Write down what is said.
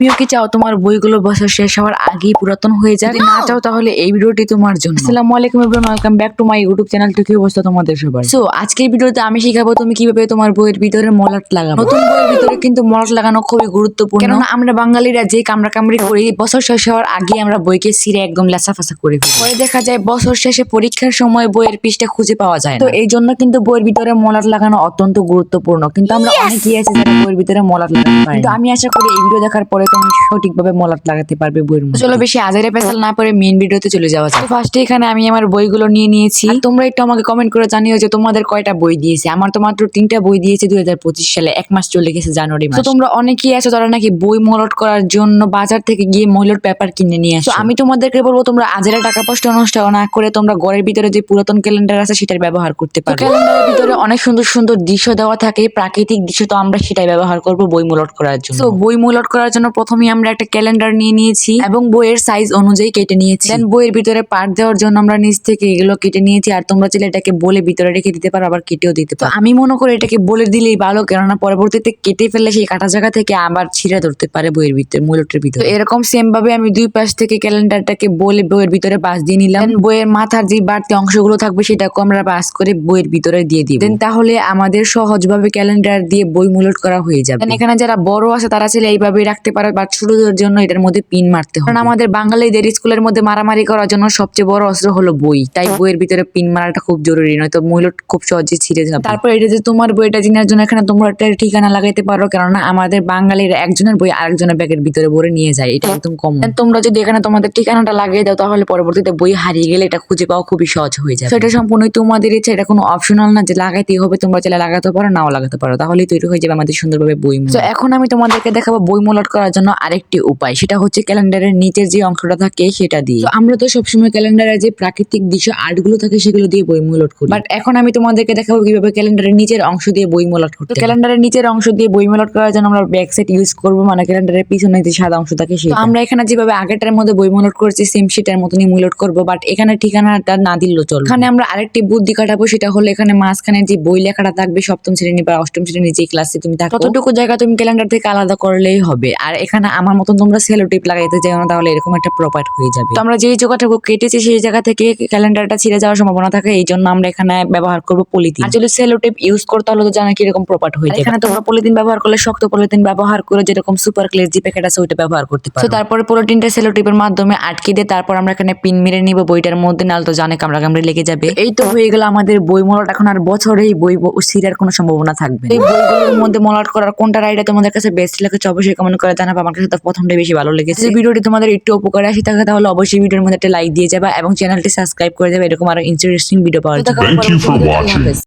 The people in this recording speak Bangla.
তুমিও কি চাও তোমার বইগুলো বছর শেষ হওয়ার আগেই পুরাতন হয়ে যাক? না চাও তাহলে এই ভিডিওটি তোমার জন্য। আসসালামু আলাইকুম everyone welcome back to my YouTube channel কি অবস্থা তোমাদের সবার? সো আজকের ভিডিওতে আমি শিখাবো তুমি কীভাবে তোমার বইয়ের ভিতরে মলাট লাগাবো। নতুন বইয়ের ভিতরে কিন্তু মলাট লাগানো খুবই গুরুত্বপূর্ণ। কেননা আমরা বাঙালিরা যে কামড়া কামড়ি করি বছর শেষ হওয়ার আগে আমরা বইকে ছিঁড়ে একদম লেসা ফাসা করে পরে দেখা যায় বছর শেষে পরীক্ষার সময় বইয়ের পৃষ্ঠা খুঁজে পাওয়া যায় তো এই জন্য কিন্তু বইয়ের ভিতরে মলাট লাগানো অত্যন্ত গুরুত্বপূর্ণ। কিন্তু আমরা অনেকেই আছে যারা বইয়ের ভিতরে মলাট লাগাতে পারি কিন্তু আমি আশা করি এই ভিডিও দেখার পরে তুমি সঠিকভাবে মলাট লাগাতে পারবে বইয়ের মধ্যে। চলো বেশি আজারে পেছাল না পরে মেইন ভিডিওতে চলে যাওয়া যায় ফার্স্টে এখানে আমি আমার বইগুলো নিয়ে নিয়েছি। তোমরা একটু আমাকে কমেন্ট করে জানিও যে তোমাদের কয়টা বই দিয়েছে? আমার তো মাত্র তিনটা বই দিয়েছে দুই হাজার পঁচিশ সালে। এক মাস চলে গেছে জানুয়ারি মাস। তো তোমরা অনেকেই আছো যারা নাকি বই মলট করার জন্য বাজার থেকে গিয়ে মলট পেপার কিনে নিয়ে আসো। আমি তোমাদেরকে বলব তোমরা আজেরা টাকা পয়সা নষ্ট না করে তোমরা ঘরের ভিতরে যে পুরাতন ক্যালেন্ডার আছে সেটার ব্যবহার করতে পারো। ক্যালেন্ডারের ভিতরে অনেক সুন্দর সুন্দর দৃশ্য দেওয়া থাকে প্রাকৃতিক দৃশ্য তো আমরা সেটাই ব্যবহার করব বই মলট করার জন্য। তো বই মলট করার জন্য প্রথমেই আমরা একটা ক্যালেন্ডার নিয়ে নিয়েছি এবং বইয়ের সাইজ অনুযায়ী কেটে নিয়েছি। দেন বইয়ের ভিতরে পার্ট দেওয়ার জন্য আমরা নিচ থেকে এগুলো কেটে নিয়েছি আর তোমরা চাইলে এটাকে বলে ভিতরে রেখে দিতে পারো আবার কেটেও দিতে পারো। আমি মনে করি এটাকে বলে দিলেই ভালো কেননা পরবর্তীতে কেটে ফেললে সেই কাটা জায়গা থেকে আবার ছিঁড়ে ধরতে পারে বইয়ের ভিতরে মূলটের ভিতরে। এরকম সেম ভাবে আমি দুই পাশ থেকে ক্যালেন্ডারটাকে বলে বইয়ের ভিতরে বাস দিয়ে নিলাম। বইয়ের মাথার যে বাড়তি অংশগুলো থাকবে সেটাকে আমরা বাস করে বইয়ের ভিতরে দিয়ে দিব। দেন তাহলে আমাদের সহজভাবে ক্যালেন্ডার দিয়ে বই মুলট করা হয়ে যাবে। এখানে যারা বড় আছে তারা চাইলে এইভাবে রাখতে পারে বা ছোটদের জন্য এটার মধ্যে পিন মারতে হবে। কারণ আমাদের বাঙালিদের স্কুলের মধ্যে মারামারি করার জন্য সবচেয়ে বড় অস্ত্র হলো বই। তাই বইয়ের ভিতরে পিন মারাটা খুব জরুরি নয়। তো মুলট খুব সহজে ছিঁড়ে যাবে। তারপর এটা যে তোমার বইটা চেনার জন্য এখানে তোমরা একটা ঠিকানা লাগাইতে পারো। কেননা আমাদের বাঙালির একজনের বই আরেকজনের ব্যাগের ভিতরে ভরে নিয়ে যায়। এটা একদম কম তোমরা যদি এখানে তোমাদের ঠিকানাটা লাগিয়ে দাও তাহলে পরবর্তীতে বই হারিয়ে গেলে এটা খুঁজে পাওয়া খুবই সহজ হয়ে যাবে। সেটা সম্পূর্ণই তোমাদের ইচ্ছা। এটা কোনো অপশনাল না যে লাগাইতেই হবে। তোমরা চাইলে লাগাতে পারো নাও লাগাতে পারো। তাহলেই তৈরি হয়ে যাবে আমাদের সুন্দরভাবে বই তো এখন আমি তোমাদেরকে দেখাবো বই মোলট করার জন্য আরেকটি উপায় সেটা হচ্ছে ক্যালেন্ডারের নিচের যে অংশটা থাকে সেটা দিয়ে। আমরা তো সবসময় ক্যালেন্ডারে যে প্রাকৃতিক দৃশ্য আর্টগুলো থাকে সেগুলো দিয়ে বই মোলট করি। বাট এখন আমি তোমাদেরকে দেখাবো কীভাবে ক্যালেন্ডারের নিচের অংশ দিয়ে বই মোলট করতে ক্যালেন্ডারের নিচের অংশ দিয়ে বই মোলট করার জন্য আমরা ব্যাক সাইড ইউজ করব মানে ক্যালেন্ডারের পিছনে যে সাদা অংশ থাকে সেটা। তো আমরা এখানে যেভাবে আগেরটার মধ্যে বই মোলট করেছি সেম সেটার মতনই মোলট করব বাট এখানে ঠিকানাটা না দিলেও চলবে। এখানে আমরা আরেকটি বুদ্ধি কাটাবো সেটা হলো এখানে মাঝখানে যে বই লেখাটা থাকবে সপ্তম শ্রেণি বা অষ্টম শ্রেণির যে ক্লাসে তুমি থাকো ততটুকু জায়গা তুমি ক্যালেন্ডার থেকে আলাদা করলেই হবে। আর এখানে আমার মতন তোমরা সেলো টিপ লাগাইতে যাও না তাহলে এরকম একটা প্রপার্ট হয়ে যাবে। তো আমরা যেই জায়গাটুকু কেটেছি সেই জায়গা থেকে ক্যালেন্ডারটা ছিঁড়ে যাওয়ার সম্ভাবনা থাকে এই জন্য আমরা এখানে ব্যবহার করব পলিথিন আর যদি সেলো টিপ ইউজ করতে হলে তো জানা কীরকম প্রপার্ট হয়ে যাবে। এখানে তোমরা পলিথিন ব্যবহার করলে শক্ত পলিথিন ব্যবহার করে যেরকম সুপার ক্লেস যে প্যাকেট আছে ওইটা ব্যবহার করতে পারো। তো তারপরে পলিথিনটা সেলো টিপের মাধ্যমে আটকে দিয়ে তারপর আমরা এখানে পিন মেরে নিব বইটার মধ্যে নাল তো জানে কামড়া কামড়ে লেগে যাবে। এই তো হয়ে গেল আমাদের বই মলাট এখন আর বছরে এই বই ছিঁড়ার কোনো সম্ভাবনা থাকবে। এই বইগুলোর মধ্যে মলাট করার কোনটা রাইডে তোমাদের কাছে বেস্ট লেগেছে অবশ্যই কমেন্ট করে জানাব আমার কাছে তো প্রথমটাই বেশি ভালো লেগেছে। যদি ভিডিওটি তোমাদের একটু উপকারে আসে থাকে তাহলে অবশ্যই ভিডিওর মধ্যে একটা লাইক দিয়ে যাবে এবং চ্যানেলটি সাবস্ক্রাইব করে যাবে এরকম আরও ইন্টারেস্টিং ভিডিও পাওয়ার জন্য।